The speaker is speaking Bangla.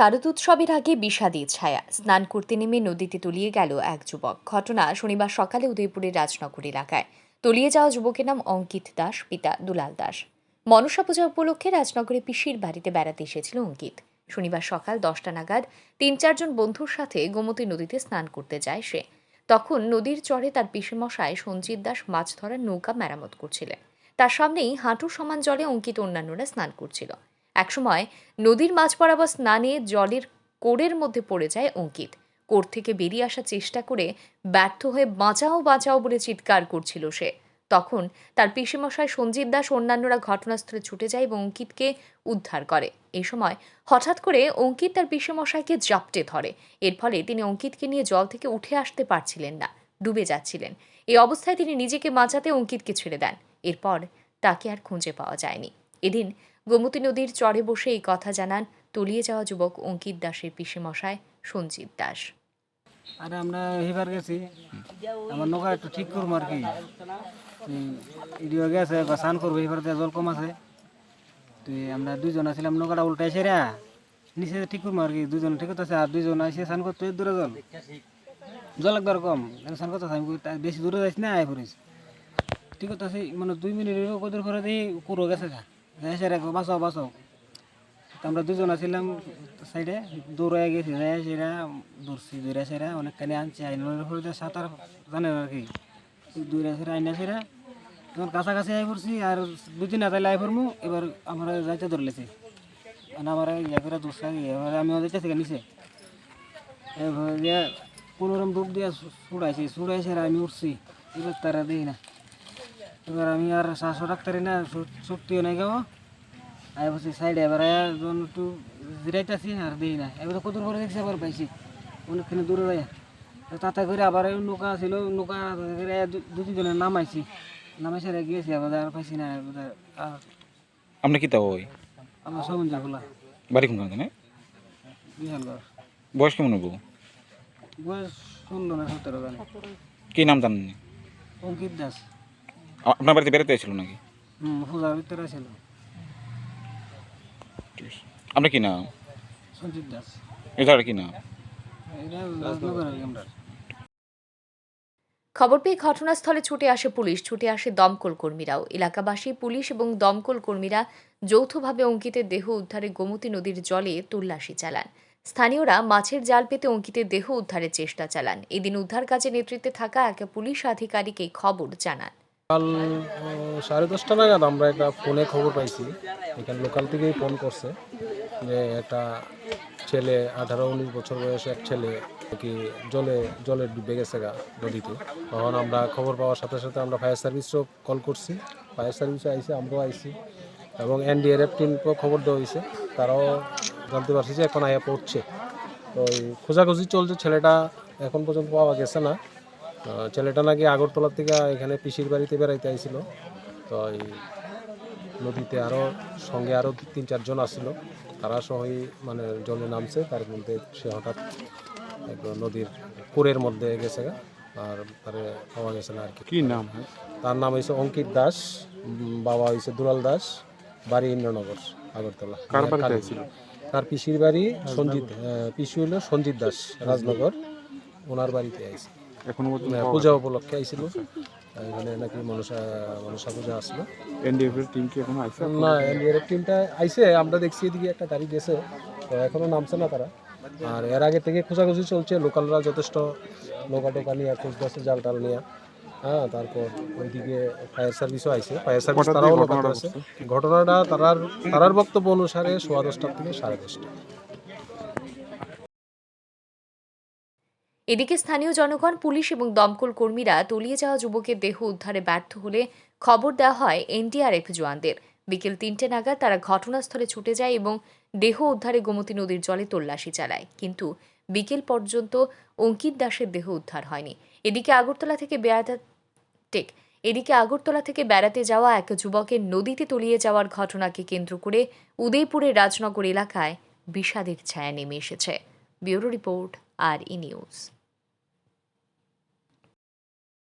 শারদোৎসবের আগে বিষাদী ছায়া। স্নান করতে নেমে নদীতে তলিয়ে গেল এক যুবক। ঘটনা শনিবার সকালে উদয়পুরের রাজনগর এলাকায়। তলিয়ে যাওয়া যুবকের নাম অঙ্কিত দাস, পিতা দুলাল দাস। মনসা পূজা উপলক্ষে রাজনগরে পিসির বাড়িতে বেড়াতে এসেছিল অঙ্কিত। শনিবার সকাল দশটা নাগাদ তিন চারজন বন্ধুর সাথে গোমতী নদীতে স্নান করতে যায় সে। তখন নদীর চরে তার পিসেমশায় সঞ্জিত দাস মাছ ধরার নৌকা মেরামত করছিলেন। তার সামনেই হাঁটু সমান জলে অঙ্কিত অন্যান্যরা স্নান করছিল। একসময় নদীর মাঝ বরাবর স্নানে জলের কোড়ের মধ্যে পড়ে যায় অঙ্কিত। কোর থেকে বেরিয়ে আসার চেষ্টা করে ব্যর্থ হয়ে বাঁচাও বাঁচাও বলে চিৎকার করছিল সে। তখন তার পিসেমশাই সঞ্জিত দাস অন্যান্যরা ঘটনাস্থলে ছুটে যায় এবং অঙ্কিতকে উদ্ধার করে। এই সময় হঠাৎ করে অঙ্কিত তার পিসিমশাইকে জাপটে ধরে। এর ফলে তিনি অঙ্কিতকে নিয়ে জল থেকে উঠে আসতে পারছিলেন না, ডুবে যাচ্ছিলেন। এই অবস্থায় তিনি নিজেকে বাঁচাতে অঙ্কিতকে ছেড়ে দেন। এরপর তাকে আর খুঁজে পাওয়া যায়নি। এদিন গোমতী নদীর চরে বসে এই কথা জানান তলিয়ে যাওয়া যুবক অঙ্কিত দাসের পিসেমশায় সঞ্জিত দাস। আরে আমরা এবার গেছি। আমার নৌকা একটু ঠিক করব আর কি। ইডিও গেছে স্নান করব এবার দিয়ে জল কম আছে। তুই আমরা দুইজন আছিলাম, নৌকাটা উল্টাইছে রে নিচে ঠিক করব আর কি দুজন ঠিক আছে আর দুইজন আসে স্নান করতে দূরে জল। জল একবার কম স্নান করতে আমি বেশি দূরে যাইছি না, আয় পড়িস। ঠিক আছে মানে দুই মিনিটের কদর করে দিই পুরো গেছে গা যাইছে রে বাঁচাও বাঁচাও। তো আমরা দুজন আছিলাম সাইডে দৌড়ে গেছি যাই সেরা, দৌড়ছি দৌড়ে সেরা, অনেকখানি আনছি আইনের সাঁতার জানেন আর কি। দৌড়ে সেরা, আইনা সেরা তখন কাছাকাছি আই পড়ছি, আর দুদিন আতাইলে আই পড়মু, এবার আমরা যাইতে ধরলেছি। মানে আমার ইয়া করে দোষা এবার আমি যাইতেছি নিচে। এবার কোনোরকম ডুব দিয়ে ছুড়াইছি ছুড়াইছে আর আমি উঠছি, এবার তারা দিই না। এবার আমি আর শ্বাসও ডাক্তারি না শক্তিও নাই গাও আই বসে সাইডে এবার যখন একটু জিরাইতেছি আর দিই না। এবার কত করে দেখছি আবার পাইছি। অনেকখানি দূরে যায় তাতে করে আবার নৌকা ছিল নৌকা করে দু- তিনজনের নামাইছি। নামাইছে আর গিয়েছি আবার আর পাইছি না আর আপনি কি তাও ওই? আমার সমুদ্র খোলা বাড়ি কোনখানে জানে বিশাল ঘর বয়স কেমন হব বয়স ষোলো না সতেরো জানি। কি নাম জানেন? অঙ্কিত দাস। আপনার বাড়িতে বেড়াতে এসেছিল নাকি? হুম পূজার ভিতরে ছিল। আপনার কি নাম? সঞ্জিত দাস। এছাড়া কি নাম? এটা রাজনগর আমরা খবর পেয়ে ঘটনাস্থলে ছুটে আসে পুলিশ। ছুটে আসে দমকল কর্মীরাও। এলাকাবাসী পুলিশ এবং দমকল কর্মীরা যৌথভাবে অঙ্কিতের দেহ উদ্ধারে গোমতী নদীর জলে তল্লাশি চালান। স্থানীয়রা মাছের জাল পেতে অঙ্কিতের দেহ উদ্ধারের চেষ্টা চালান। এদিন উদ্ধার কাজে নেতৃত্বে থাকা এক পুলিশ আধিকারিক এই খবর জানান। কাল সাড়ে দশটা নাগাদ আমরা একটা ফোনে খবর পাইছি। এখানে লোকাল থেকেই ফোন করছে যে একটা ছেলে, আঠারো, উনিশ বছর বয়সে এক ছেলে কি জলে জলে ডুবে গেছে গা নদীতে। তখন আমরা খবর পাওয়ার সাথে সাথে আমরা ফায়ার সার্ভিসও কল করছি। ফায়ার সার্ভিসে আইসে, আমরাও আইসি। এবং এনডিআরএফ টিমকেও খবর দেওয়া হয়েছে। তারাও জানতে পারছি যে এখন আয়া পড়ছে। তো খোঁজাখুঁজি চলছে, ছেলেটা এখন পর্যন্ত পাওয়া গেছে না। ছেলেটা নাকি আগরতলা থেকে এখানে পিসির বাড়িতে বেড়াইতে আইছিল। তো এই নদীতে আরও সঙ্গে আরও তিন চারজন আসছিল। তারা সহই মানে জলে নামছে তার মধ্যে সে হঠাৎ নদীর পুরের মধ্যে গেছে আর তারে পাওয়া গেছে না আর কি। নাম? তার নাম হয়েছে অঙ্কিত দাস বাবা হয়েছে দুলাল দাস বাড়ি ইন্দ্রনগর আগরতলা। তার পিসির বাড়ি সঞ্জিত পিসি হলো সঞ্জিত দাস রাজনগর। ওনার বাড়িতে আইছে। এখনও পূজা উপলক্ষে আইছিল। এখানে নাকি মনসা মনসা পূজা আসলো। এনডিএফ এর টিম কি এখনও আছে না এনডিআরএফ টিমটা আইছে আমরা দেখছি এদিকে একটা গাড়ি গেছে। তো এখনও নামছে না তারা। আর এর আগে থেকে খোঁজাখুঁজি চলছে লোকালরা যথেষ্ট নৌকা টোকা নিয়ে খুঁজতেছে জাল টাল নিয়ে। হ্যাঁ তারপর ওইদিকে ফায়ার সার্ভিসও আইছে। ফায়ার সার্ভিস তারাও লোকাতে আছে। ঘটনাটা তারার তারার বক্তব্য অনুসারে সোয়া দশটার থেকে সাড়ে দশটা। এদিকে স্থানীয় জনগণ, পুলিশ এবং দমকল কর্মীরা তলিয়ে যাওয়া যুবকের দেহ উদ্ধারে ব্যর্থ হলে খবর দেওয়া হয় এনডিআরএফ জওয়ানদের। বিকেল তিনটে নাগাদ তারা ঘটনাস্থলে ছুটে যায় এবং দেহ উদ্ধারে গোমতী নদীর জলে তল্লাশি চালায়। কিন্তু বিকেল পর্যন্ত অঙ্কিত দাসের দেহ উদ্ধার হয়নি। এদিকে আগরতলা থেকে বেড়াতে এদিকে আগরতলা থেকে বেড়াতে যাওয়া এক যুবকের নদীতে তলিয়ে যাওয়ার ঘটনাকে কেন্দ্র করে উদয়পুরের রাজনগর এলাকায় বিষাদের ছায়া নেমে এসেছে। ব্যুরো রিপোর্ট, আর ই নিউজ।